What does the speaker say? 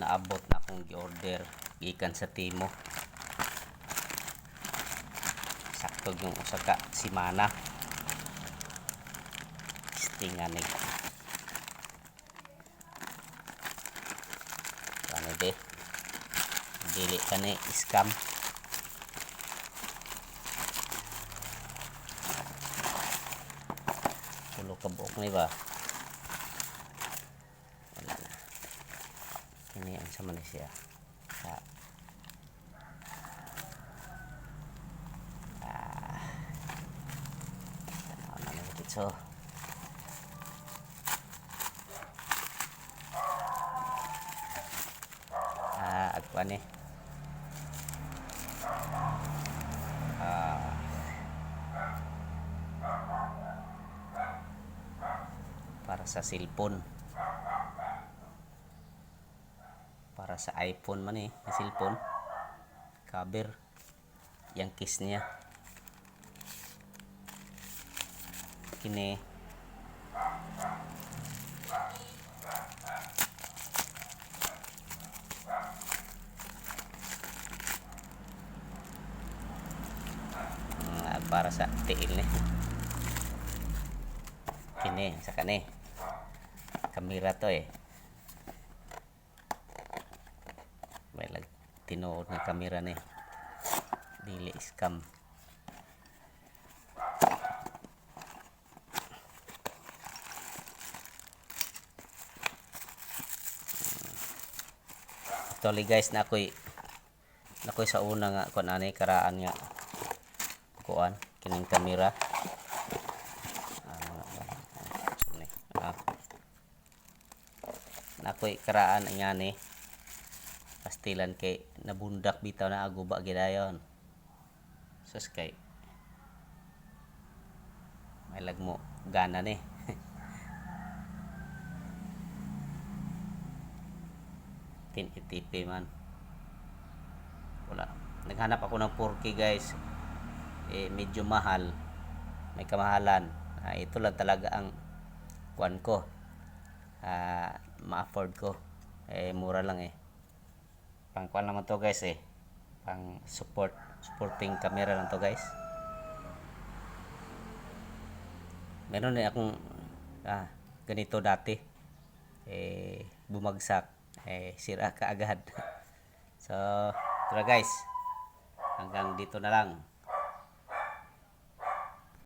naabot na akong gi-order gikan sa Timo. Sakto yung usa ka simana. Stingan ni. Ano de? Dili ka ni scam. Tulo ka buok ni ba? Wala na. Ini ang sa Malaysia. Sa Ah. Tanaw na lang ito. Ah, agpa ni. Ah. Para sa cellphone. Para sa iPhone man eh, na cellphone. Cover. Yang case niya. Kini. Ah, para sa tiil ni. Kini, sa kani. Kamera to eh. May lag tinuod ng kamera ni. Dili scam. Actually guys na ako'y na ako'y sa una nga kun ani karaan nga kuan kining kamera. Ah. Ah. Na ako'y karaan nga ni pastilan kay nabundak bitaw na aguba gidayon. Sus kay may lag mo gana ni. Tin itipi man. Wala. Naghanap ako ng 4K guys. Eh medyo mahal. May kamahalan. Ah, ito lang talaga ang kuan ko. Ah, ma-afford ko. Eh mura lang eh. Pang kuan naman to guys eh. Pang support supporting camera lang to guys. Meron din akong ah, ganito dati. Eh bumagsak. Eh sira kaagad. so, tara guys. Hanggang dito na lang.